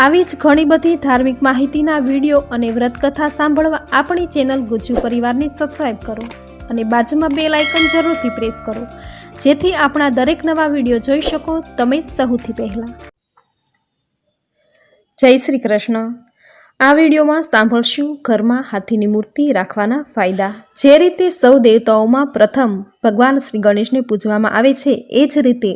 આવી જ ઘણી બધી ધાર્મિક માહિતીના વીડિયો અને વ્રતકથા સાંભળવા આપણી ચેનલ ગુજ્જુ પરિવારને સબસ્ક્રાઈબ કરો અને બાજુમાં બે લાઇકન જરૂરથી પ્રેસ કરો. જેથી આપણા દરેક નવા વીડિયો જોઈ શકો તમે સૌથી પહેલાં. જય શ્રી કૃષ્ણ. આ વિડીયોમાં સાંભળશું ઘરમાં હાથીની મૂર્તિ રાખવાના ફાયદા. જે રીતે સૌ દેવતાઓમાં પ્રથમ ભગવાન શ્રી ગણેશને પૂજવામાં આવે છે, એ જ રીતે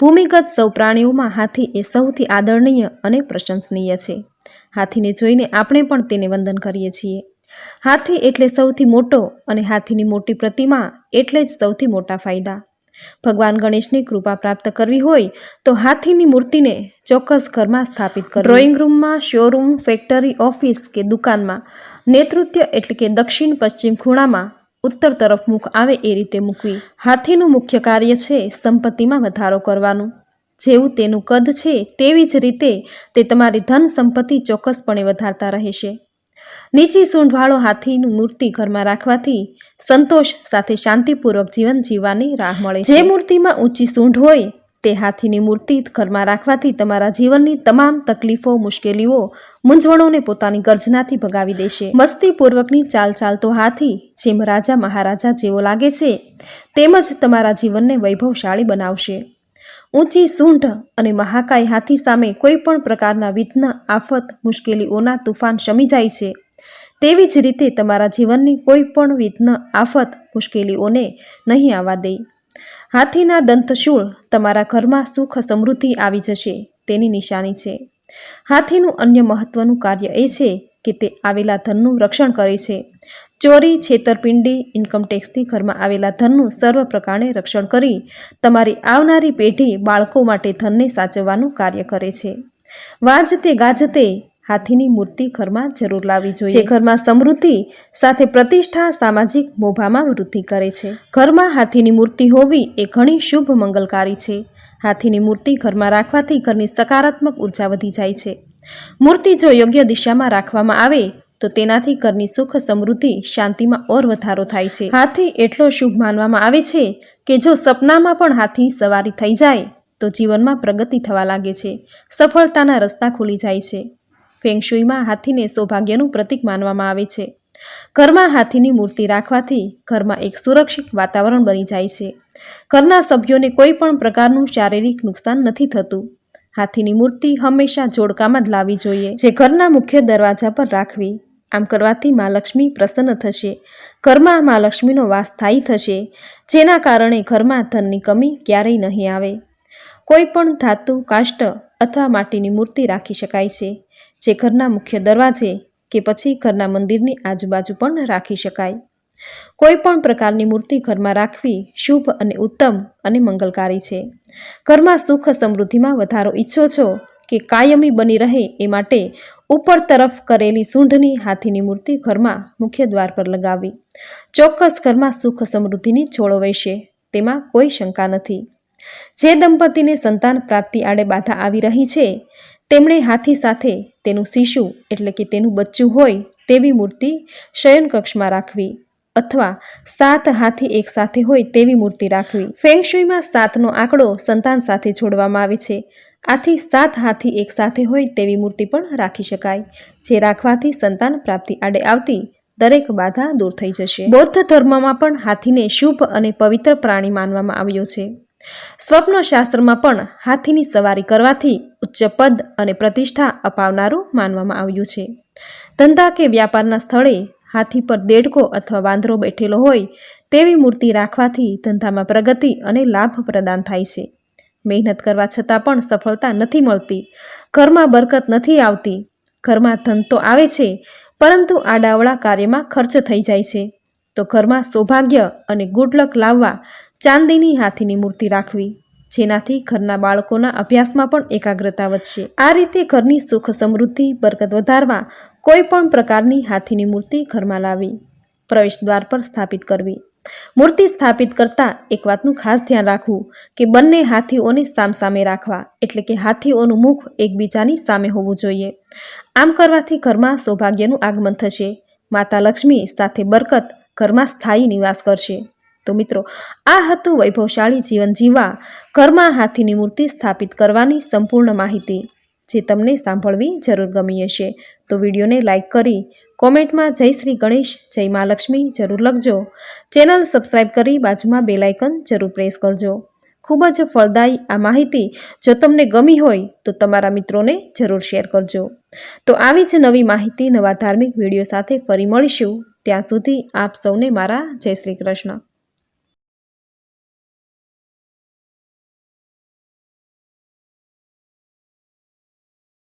ભૂમિગત સૌ પ્રાણીઓમાં હાથી એ સૌથી આદરણીય અને પ્રશંસનીય છે. હાથીને જોઈને આપણે પણ તેને વંદન કરીએ છીએ. હાથી એટલે સૌથી મોટો અને હાથીની મોટી પ્રતિમા એટલે જ સૌથી મોટા ફાયદા. ભગવાન ગણેશની કૃપા પ્રાપ્ત કરવી હોય તો હાથીની મૂર્તિને ચોક્કસ ઘરમાં સ્થાપિત કરો ડ્રોઈંગ રૂમમાં, શોરૂમ, ફેક્ટરી, ઓફિસ કે દુકાનમાં, નેતૃત્વ એટલે કે દક્ષિણ પશ્ચિમ ખૂણામાં ઉત્તર તરફ મુખ આવે એ રીતે મૂકવી. હાથીનું મુખ્ય કાર્ય છે સંપત્તિમાં વધારો કરવાનું. જેવું તેનું કદ છે તેવી જ રીતે તે તમારી ધન સંપત્તિ ચોક્કસપણે વધારતા રહેશે. નીચી સૂંઢવાળો હાથીનું મૂર્તિ ઘરમાં રાખવાથી સંતોષ સાથે શાંતિપૂર્વક જીવન જીવવાની રાહ મળે જે મૂર્તિમાં ઊંચી સૂંઢ હોય તે હાથીની મૂર્તિ ઘરમાં રાખવાથી તમારા જીવનની તમામ તકલીફો મુશ્કેલીઓ મૂંઝવણોને પોતાની ગર્જનાથી ભગાવી દેશે. મસ્તીપૂર્વકની ચાલ ચાલતો હાથી જેમ રાજા મહારાજા જેવો લાગે છે તેમજ તમારા જીવનને વૈભવશાળી બનાવશે. ઊંચી સૂંઢ અને મહાકાય હાથી સામે કોઈ પણ પ્રકારના વિઘ્ન, આફત, મુશ્કેલીઓના તુફાન શમી જાય છે. તેવી જ રીતે તમારા જીવનની કોઈ પણ વિઘ્ન, આફત, મુશ્કેલીઓને નહીં આવવા દે. હાથીના દંતશૂળ તમારા ઘરમાં સુખ સમૃદ્ધિ આવી જશે, તેની નિશાની છે. હાથીનું અન્ય મહત્વનું કાર્ય એ છે કે તે આવેલા ધનનું રક્ષણ કરે છે. ચોરી, છેતરપિંડી ઇન્કમટેક્સથી ઘરમાં આવેલા ધનનું સર્વ પ્રકારે રક્ષણ કરી તમારી આવનારી પેઢી બાળકો માટે ધનને સાચવવાનું કાર્ય કરે છે. વાજતે ગાજતે હાથીની મૂર્તિ ઘરમાં જરૂર લાવવી જોઈએ. ઘરમાં સમૃદ્ધિ સાથે પ્રતિષ્ઠા સામાજિક મોભામાં વૃદ્ધિ કરે છે. ઘરમાં હાથીની મૂર્તિ હોવી એ ઘણી શુભ મંગલકારી છે. હાથીની મૂર્તિ ઘરમાં રાખવાથી ઘરની સકારાત્મક ઊર્જા વધી જાય છે. મૂર્તિ જો યોગ્ય દિશામાં રાખવામાં આવે તો તેનાથી ઘરની સુખ સમૃદ્ધિ શાંતિમાં ઓર વધારો થાય છે. હાથી એટલો શુભ માનવામાં આવે છે કે જો સપનામાં પણ હાથી સવારી થઈ જાય, તો જીવનમાં પ્રગતિ થવા લાગે છે. સફળતાના રસ્તા ખુલી જાય છે. ફેંગશુઈમાં હાથીને સૌભાગ્યનું પ્રતીક માનવામાં આવે છે. ઘરમાં હાથીની મૂર્તિ રાખવાથી ઘરમાં એક સુરક્ષિત વાતાવરણ બની જાય છે. ઘરના સભ્યોને કોઈ પણ પ્રકારનું શારીરિક નુકસાન નથી થતું. હાથીની મૂર્તિ હંમેશા જોડકામાં જ લાવવી જોઈએ. જે ઘરના મુખ્ય દરવાજા પર રાખવી આમ કરવાથી મા લક્ષ્મી પ્રસન્ન થશે. ઘરમાં મા લક્ષ્મીનો વાસ સ્થાયી થશે. જેના કારણે ઘરમાં ધનની કમી ક્યારેય નહીં આવે. કોઈ પણ ધાતુ, કાષ્ટ અથવા માટીની મૂર્તિ રાખી શકાય છે, જે ઘરના મુખ્ય દરવાજે કે પછી ઘરના મંદિરની આજુબાજુ પણ રાખી શકાય. કોઈ પણ પ્રકારની મૂર્તિ ઘરમાં રાખવી શુભ અને ઉત્તમ અને મંગલકારી છે. ઘરમાં સુખ સમૃદ્ધિમાં વધારો ઈચ્છો છો કે કાયમી બની રહે એ માટે ઉપર તરફ કરેલી સૂંઢની હાથીની મૂર્તિ ઘરમાં મુખ્ય દ્વાર પર લગાવી. ચોક્કસ ઘરમાં સુખ સમૃદ્ધિની છોડો વહેશે, તેમાં કોઈ શંકા નથી. જે દંપતીને સંતાન પ્રાપ્તિ આડે બાધા આવી રહી છે, તેમણે હાથી સાથે તેનું શિશુ, એટલે કે તેનું બચ્ચું હોય, તેવી મૂર્તિ શયનકક્ષમાં રાખવી, અથવા સાત હાથી એક સાથે હોય તેવી મૂર્તિ રાખવી. ફેંગશુઈમાં સાતનો આંકડો સંતાન સાથે જોડવામાં આવે છે. આથી સાત હાથી એકસાથે હોય તેવી મૂર્તિ પણ રાખી શકાય, જે રાખવાથી સંતાન પ્રાપ્તિ આડે આવતી દરેક બાધા દૂર થઈ જશે. બૌદ્ધ ધર્મમાં પણ હાથીને શુભ અને પવિત્ર પ્રાણી માનવામાં આવ્યો છે. સ્વપ્ન શાસ્ત્રમાં પણ હાથીની સવારી કરવાથી ઉચ્ચ પદ અને પ્રતિષ્ઠા અપાવનારું માનવામાં આવ્યું છે. ધંધા કે વ્યાપારના સ્થળે હાથી પર દેડકો અથવા વાંદરો બેઠેલો હોય તેવી મૂર્તિ રાખવાથી ધંધામાં પ્રગતિ અને લાભ પ્રદાન થાય છે. મહેનત કરવા છતાં પણ સફળતા નથી મળતી. ઘરમાં બરકત નથી આવતી. ઘરમાં ધન તો આવે છે, પરંતુ આડાવળા કાર્યમાં ખર્ચ થઈ જાય છે. તો ઘરમાં સૌભાગ્ય અને ગુડલક લાવવા ચાંદીની હાથીની મૂર્તિ રાખવી, જેનાથી ઘરના બાળકોના અભ્યાસમાં પણ એકાગ્રતા વધશે. આ રીતે ઘરની સુખ સમૃદ્ધિ, બરકત વધારવા કોઈ પણ પ્રકારની હાથીની મૂર્તિ ઘરમાં લાવી, પ્રવેશ દ્વાર પર સ્થાપિત કરવી. મૂર્તિ સ્થાપિત કરતા એક વાતનું ખાસ ધ્યાન રાખવું કે બંને હાથીઓને સામસામે રાખવા, એટલે કે હાથીઓનું મુખ એકબીજાની સામે હોવું જોઈએ. આમ કરવાથી ઘરમાં સૌભાગ્યનું આગમન થશે. માતા લક્ષ્મી સાથે બરકત ઘરમાં સ્થાયી નિવાસ કરશે. તો મિત્રો, આ હતું વૈભવશાળી જીવન જીવવા, ઘરમાં હાથીની મૂર્તિ સ્થાપિત કરવાની સંપૂર્ણ માહિતી. જે તમને સાંભળવી જરૂર ગમી હશે. તો વિડીયોને લાઇક કરી કોમેન્ટમાં જય શ્રી ગણેશ, જય મા લક્ષ્મી જરૂર લખજો. ચેનલ સબસ્ક્રાઇબ કરી બાજુમાં બેલ આઇકન જરૂર પ્રેસ કરજો. ખૂબ જ ફળદાયી આ માહિતી જો તમને ગમી હોય તો તમારા મિત્રોને જરૂર શેર કરજો. તો આવી જ નવી માહિતી, નવા ધાર્મિક વીડિયો સાથે ફરી મળીશું. ત્યાં સુધી આપ સૌને મારા જય શ્રી કૃષ્ણ.